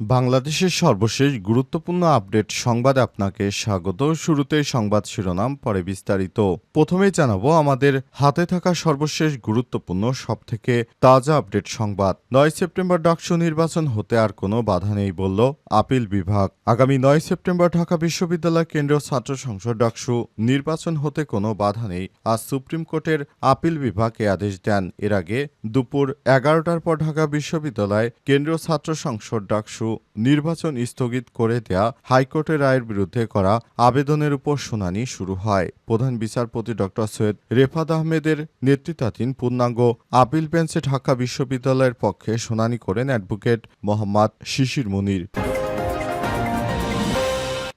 বাংলাদেশের সর্বশেষ গুরুত্বপূর্ণ আপডেট সংবাদে আপনাকে স্বাগত। শুরুতেই সংবাদ শিরোনাম, পরে বিস্তারিত। প্রথমে জানাব, আমাদের হাতে থাকা সর্বশেষ গুরুত্বপূর্ণ, সবথেকে তাজা আপডেট সংবাদ। নয় সেপ্টেম্বর ডাকসু নির্বাচন হতে আর কোনো বাধা নেই বলল আপিল বিভাগ। আগামী নয় সেপ্টেম্বর ঢাকা বিশ্ববিদ্যালয় কেন্দ্রীয় ছাত্র সংসদ ডাকসু নির্বাচন হতে কোনো বাধা নেই। আজ সুপ্রিম কোর্টের আপিল বিভাগ এ আদেশ দেন। এর আগে দুপুর এগারোটার পর ঢাকা বিশ্ববিদ্যালয় কেন্দ্রীয় ছাত্র সংসদ ডাকসু নির্বাচন স্থগিত করে দেয়া হাইকোর্টের রায়ের বিরুদ্ধে করা আবেদনের উপর শুনানি শুরু হয়। প্রধান বিচারপতি ড. সৈয়দ রেফাত আহমেদের নেতৃত্বাধীন পূর্ণাঙ্গ আপিল বেঞ্চে ঢাকা বিশ্ববিদ্যালয়ের পক্ষে শুনানি করেন অ্যাডভোকেট মোহাম্মদ শিশির মুনির।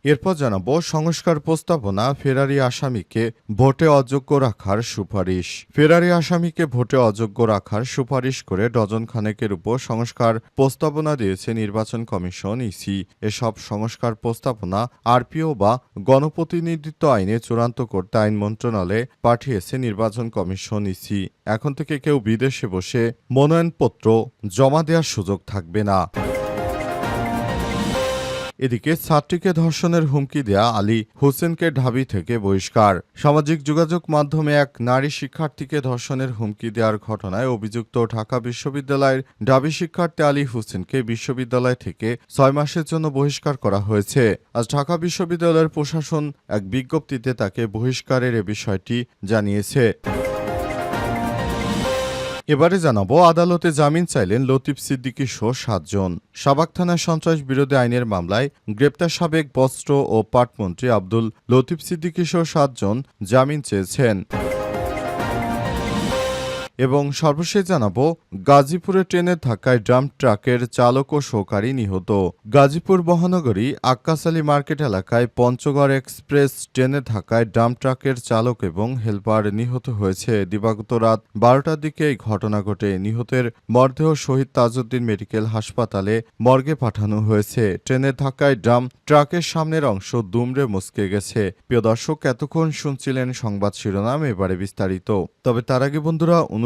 এরপর জানাব, সংস্কার প্রস্তাবনা ফেরারি আসামিকে ভোটে অযোগ্য রাখার সুপারিশ। ফেরারি আসামিকে ভোটে অযোগ্য রাখার সুপারিশ করে ডজন খানেকের উপর সংস্কার প্রস্তাবনা দিয়েছে নির্বাচন কমিশন, ইসি। এসব সংস্কার প্রস্তাবনা আরপিও বা গণপ্রতিনিধিত্ব আইনে চূড়ান্ত করতে আইন মন্ত্রণালয়ে পাঠিয়েছে নির্বাচন কমিশন, ইসি। এখন থেকে কেউ বিদেশে বসে মনোনয়নপত্র জমা দেওয়ার সুযোগ থাকবে না। এদিকে ছাত্রীকে ধর্ষণের হুমকি দেয়া আলী হোসেনকে ঢাবি থেকে বহিষ্কার। সামাজিক যোগাযোগ মাধ্যমে এক নারী শিক্ষার্থীকে ধর্ষণের হুমকি দেওয়ার ঘটনায় অভিযুক্ত ঢাকা বিশ্ববিদ্যালয়ের ঢাবি শিক্ষার্থী আলী হোসেনকে বিশ্ববিদ্যালয় থেকে ছয় মাসের জন্য বহিষ্কার করা হয়েছে। আজ ঢাকা বিশ্ববিদ্যালয়ের প্রশাসন এক বিজ্ঞপ্তিতে তাকে বহিষ্কারের এ বিষয়টি জানিয়েছে। এবারে জানাব, আদালতে জামিন চাইলেন লতিফ সিদ্দিকী সহ সাতজন। সাবাক থানার সন্ত্রাস বিরোধী আইনের মামলায় গ্রেপ্তার সাবেক বস্ত্র ও পাটমন্ত্রী আব্দুল লতিফ সিদ্দিকী সহ সাতজন জামিন চেয়েছেন। এবং সর্বশেষ জানাব, গাজীপুরে ট্রেনের ধাক্কায় ড্রাম ট্রাকের চালক ও সহকারী নিহত। গাজীপুর মহানগরী আক্কাসালি মার্কেট এলাকায় পঞ্চগড় এক্সপ্রেস ট্রেনের ধাক্কায় ড্রাম ট্রাকের চালক এবং হেলপার নিহত হয়েছে। দিবাগত রাত বারোটার দিকে এই ঘটনা ঘটে। নিহতের মরদেহ শহীদ তাজউদ্দিন মেডিকেল হাসপাতালে মর্গে পাঠানো হয়েছে। ট্রেনের ধাক্কায় ড্রাম ট্রাকের সামনের অংশ দুমড়ে মুচকে গেছে। প্রিয় দর্শক, এতক্ষণ শুনছিলেন সংবাদ শিরোনাম, এবারে বিস্তারিত। তবে তার আগে বন্ধুরা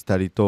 বিস্তারিত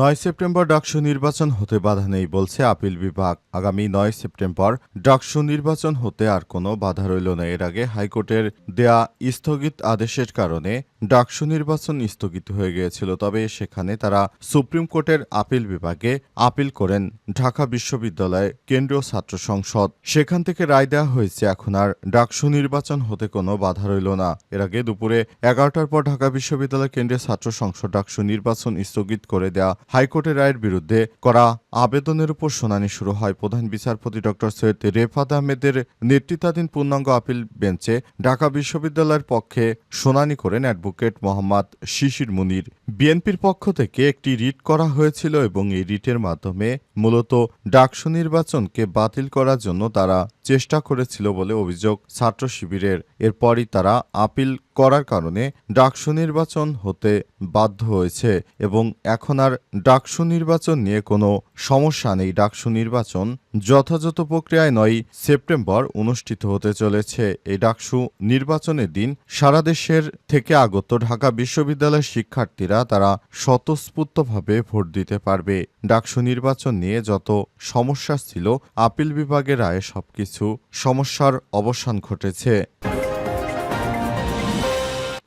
নয় সেপ্টেম্বর ডাকসু নির্বাচন হতে বাধা নেই বলছে আপিল বিভাগ। আগামী নয় সেপ্টেম্বর ডাকসু নির্বাচন হতে আর কোনো বাধা রইল না। এর আগে হাইকোর্টের দেয়া স্থগিত আদেশের কারণে ডাকসু নির্বাচন স্থগিত হয়ে গিয়েছিল। তবে সেখানে তারা সুপ্রিম কোর্টের আপিল বিভাগে আপিল করেন। ঢাকা বিশ্ববিদ্যালয় কেন্দ্রীয় ছাত্র সংসদ। সেখান থেকে রায় দেওয়া হয়েছে, এখন আর ডাকসু নির্বাচন হতে কোনো বাধা রইল না। এর আগে দুপুরে এগারোটার পর ঢাকা বিশ্ববিদ্যালয় কেন্দ্রীয় ছাত্র সংসদ ডাকসু নির্বাচন স্থগিত করে দেয়া হাইকোর্টের রায়ের বিরুদ্ধে করা আবেদনের উপর শুনানি শুরু হয়। প্রধান বিচারপতি ড. সৈয়দ রেফাত আহমেদের নেতৃত্বাধীন পূর্ণাঙ্গ আপিল বেঞ্চে ঢাকা বিশ্ববিদ্যালয়ের পক্ষে শুনানি করেন অ্যাডভোকেট মোহাম্মদ শিশির মুনির। বিএনপির পক্ষ থেকে একটি রিট করা হয়েছিল এবং এই রিটের মাধ্যমে মূলত ডাকসু নির্বাচনকে বাতিল করার জন্য তারা চেষ্টা করেছিল বলে অভিযোগ ছাত্র শিবিরের। এরপরই তারা আপিল করার কারণে ডাকসু নির্বাচন হতে বাধ্য হয়েছে এবং এখন আর ডাকসু নির্বাচন নিয়ে কোনো সমস্যা নেই। ডাকসু নির্বাচন যথাযথ প্রক্রিয়ায় নয়, সেপ্টেম্বর অনুষ্ঠিত হতে চলেছে। এই ডাকসু নির্বাচনের দিন সারা দেশের থেকে আগত ঢাকা বিশ্ববিদ্যালয়ের শিক্ষার্থীরা তারা স্বতঃস্ফূর্তভাবে ভোট দিতে পারবে। ডাকসু নির্বাচন নিয়ে যত সমস্যা ছিল, আপিল বিভাগের রায়ে সবকিছু সমস্যার অবসান ঘটেছে।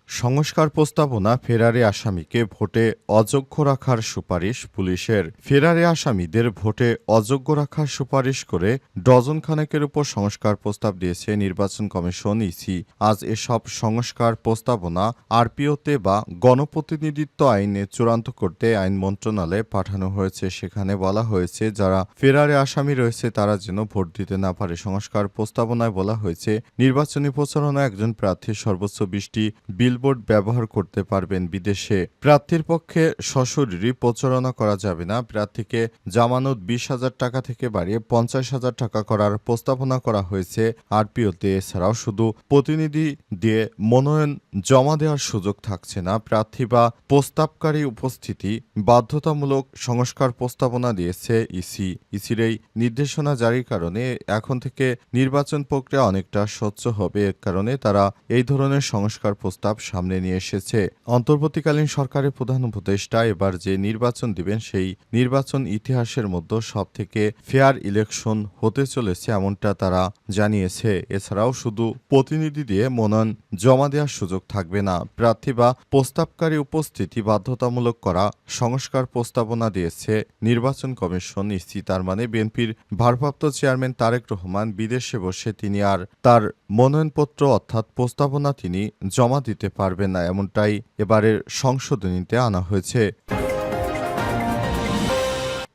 সংস্কার প্রস্তাবনা ফেরারি আসামিকে ভোটে অযোগ্য রাখার সুপারিশ পুলিশের। ফেরারি আসামিদের ভোটে অযোগ্য রাখার সুপারিশ করে ডজন খানেকের উপর সংস্কার প্রস্তাব দিয়েছে নির্বাচন কমিশন ইসি। আজ এসব সংস্কার প্রস্তাবনা আরপিওতে বা গণপ্রতিনিধিত্ব আইনে চূড়ান্ত করতে আইন মন্ত্রণালয়ে পাঠানো হয়েছে। সেখানে বলা হয়েছে, যারা ফেরারে আসামি রয়েছে, তারা যেন ভোট দিতে না পারে। সংস্কার প্রস্তাবনায় বলা হয়েছে, নির্বাচনী প্রচারণায় একজন প্রার্থী সর্বোচ্চ বিশটি বিলবোর্ড ব্যবহার করতে পারবেন বিদেশে। প্রার্থীর পক্ষে সশরীরই প্রচারণা করা যাবে না। প্রার্থীকে জামানত বিশ হাজার টাকা থেকে বাড়িয়ে পঞ্চাশ হাজার টাকা করার প্রস্তাবনা করা হয়েছে আরপিওতে। এছাড়াও শুধু প্রতিনিধি দিয়ে মনোনয়ন জমা দেওয়ার সুযোগ থাকছে না। প্রার্থী বা প্রস্তাবকারী উপস্থিতি বাধ্যতামূলক সংস্কার প্রস্তাবনা দিয়েছে ইসি। ইসির এই নির্দেশনা জারির কারণে এখন থেকে নির্বাচন প্রক্রিয়া অনেকটা স্বচ্ছ হবে। এর কারণে তারা এই ধরনের সংস্কার প্রস্তাব সামনে নিয়ে এসেছে। অন্তর্বর্তীকালীন সরকারের প্রধান উপদেষ্টা এবার যে নির্বাচন দিবেন, সেই নির্বাচন ইতিহাসের মধ্যে সবথেকে ফেয়ার ইলেকশন হতে চলেছে এমনটা তারা জানিয়েছে। এছাড়াও শুধু প্রতিনিধি দিয়ে মনোনয়ন জমা দেওয়ার সুযোগ থাকবে না, প্রার্থী বা প্রস্তাবকারী উপস্থিতি বাধ্যতামূলক করা সংস্কার প্রস্তাবনা দিয়েছে নির্বাচন কমিশন ইসি তার মানে বিএনপির ভারপ্রাপ্ত চেয়ারম্যান তারেক রহমান বিদেশে বসে তিনি আর তার মনোনয়নপত্র অর্থাৎ প্রস্তাবনা তিনি জমা দিতে পারবেন না এমনটাই এবারের সংশোধনীতে আনা হয়েছে।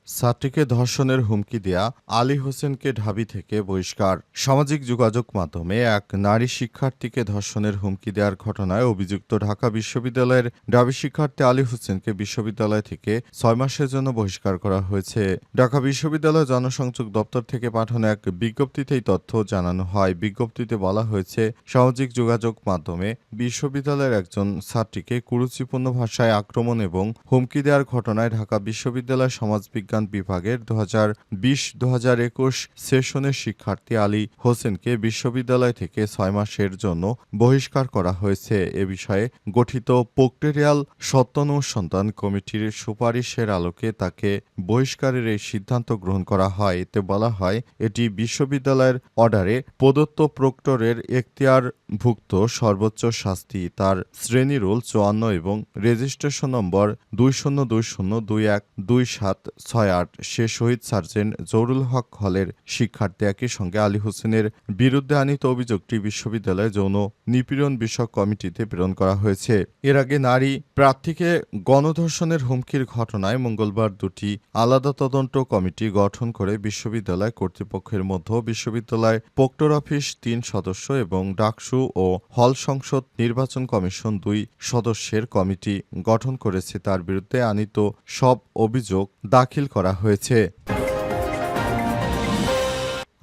ছাত্রীকে ধর্ষণের হুমকি দেয়া আলী হোসেনকে ঢাবি থেকে বহিষ্কার। সামাজিক যোগাযোগ মাধ্যমে এক নারী শিক্ষার্থীকে ধর্ষণের হুমকি দেওয়ার ঘটনায় অভিযুক্ত ঢাকা বিশ্ববিদ্যালয়ের ঢাবি শিক্ষার্থী আলী হোসেনকে বিশ্ববিদ্যালয় থেকে ছয় মাসের জন্য বহিষ্কার করা হয়েছে। ঢাকা বিশ্ববিদ্যালয় জনসংযোগ দপ্তর থেকে পাঠানো এক বিজ্ঞপ্তিতে এই তথ্য জানানো হয়। বিজ্ঞপ্তিতে বলা হয়েছে, সামাজিক যোগাযোগ মাধ্যমে বিশ্ববিদ্যালয়ের একজন ছাত্রীকে কুরুচিপূর্ণ ভাষায় আক্রমণ এবং হুমকি দেওয়ার ঘটনায় ঢাকা বিশ্ববিদ্যালয় সমাজবিজ্ঞান বিভাগের দু হাজার বিশ দু হাজার একুশ সেশনের শিক্ষার্থী আলী হোসেনকে বিশ্ববিদ্যালয় থেকে ছয় মাসের জন্য বহিষ্কার করা হয়েছে। এ বিষয়ে গঠিত প্রক্টোরিয়াল সত্যানুসন্ধান কমিটির সুপারিশের আলোকে তাকে বহিষ্কারের এই সিদ্ধান্ত গ্রহণ করা হয়। এতে বলা হয়, এটি বিশ্ববিদ্যালয়ের অর্ডারে প্রদত্ত প্রক্টরের এখতিয়ারভুক্ত সর্বোচ্চ শাস্তি। তার শ্রেণি রোল চুয়ান্ন এবং রেজিস্ট্রেশন নম্বর দুই শূন্য দুই শূন্য দুই এক দুই সাত ছয় আট সে শহীদ সার্জেন্ট জহুরুল হক হলের শিক্ষার্থী একই সঙ্গে আলী হোসেনের বিরুদ্ধে আনিত অভিযোগটি বিশ্ববিদ্যালয়ে যৌন নিপীড়ন বিষয়ক কমিটিতে প্রেরণ করা হয়েছে। এর আগে নারী প্রার্থীকে গণধর্ষণের হুমকির ঘটনায় মঙ্গলবার দুটি আলাদা তদন্ত কমিটি গঠন করে বিশ্ববিদ্যালয় কর্তৃপক্ষের মধ্যে বিশ্ববিদ্যালয় প্রক্টর অফিস তিন সদস্য এবং ডাকসু ও হল সংসদ নির্বাচন কমিশন দুই সদস্যের কমিটি গঠন করেছে। তার বিরুদ্ধে আনিত সব অভিযোগ দাখিল করা হয়েছে।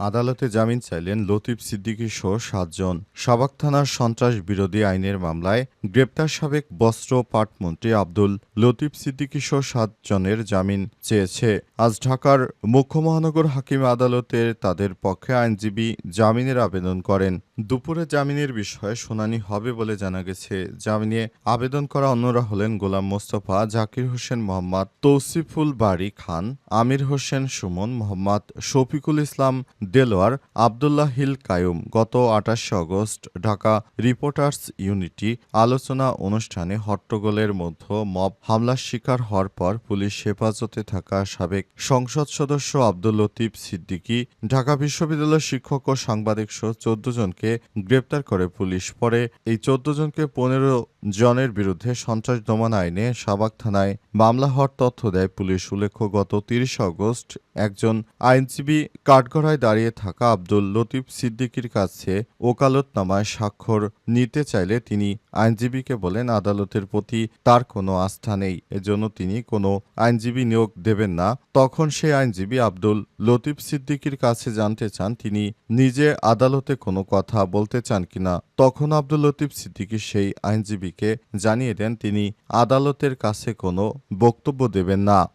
আদালতে জামিন চাইলেন লতিফ সিদ্দিকী সহ সাতজন। সাবাক থানার সন্ত্রাস বিরোধী আইনের মামলায় গ্রেপ্তার সাবেক বস্ত্র পাটমন্ত্রী আব্দুল লতিফ সিদ্দিকী সহ সাতজনের জামিন চেয়েছে। আজ ঢাকার মুখ্য মহানগর হাকিম আদালতে তাদের পক্ষে আইনজীবী জামিনের আবেদন করেন। দুপুরে জামিনের বিষয়ে শুনানি হবে বলে জানা গেছে। জামিনে আবেদন করা অন্যরা হলেন গোলাম মোস্তফা, জাকির হোসেন মোহাম্মদ, তৌসিফুল বাড়ি খান, আমির হোসেন সুমন মোহাম্মদ, শফিকুল ইসলাম দেলোয়ার আবদুল্লাহ হিল কায়ুম গত আঠাশে আগস্ট ঢাকা রিপোর্টার্স ইউনিটি আলোচনা অনুষ্ঠানে হট্টগোলের মধ্যে মব হামলার শিকার হওয়ার পর পুলিশ হেফাজতে থাকা সাবেক সংসদ সদস্য আব্দুল লতিফ সিদ্দিকী, ঢাকা বিশ্ববিদ্যালয়ের শিক্ষক ও সাংবাদিক সহ চোদ্দ জনকে গ্রেপ্তার করে পুলিশ। পরে এই চোদ্দ জনকে পনেরো জনের বিরুদ্ধে সন্ত্রাস দমন আইনে সাবাক থানায় মামলা হওয়ার তথ্য দেয় পুলিশ। উল্লেখ্য, গত তিরিশ আগস্ট একজন আইনজীবী কাঠগড়ায় দাঁড়িয়ে থাকা আব্দুল লতিফ সিদ্দিকির কাছে ওকালতনামায় স্বাক্ষর নিতে চাইলে তিনি আইনজীবীকে বলেন, আদালতের প্রতি তার কোনো আস্থা নেই। এজন্য তিনি কোনো আইনজীবী নিয়োগ দেবেন না। তখন সেই আইনজীবী আব্দুল লতিফ সিদ্দিকীর কাছে জানতে চান, তিনি নিজে আদালতে কোনো কথা বলতে চান কিনা। তখন আব্দুল লতিফ সিদ্দিকী সেই আইনজীবীকে জানিয়ে দেন, তিনি আদালতের কাছে কোনো বক্তব্য দেবেন না।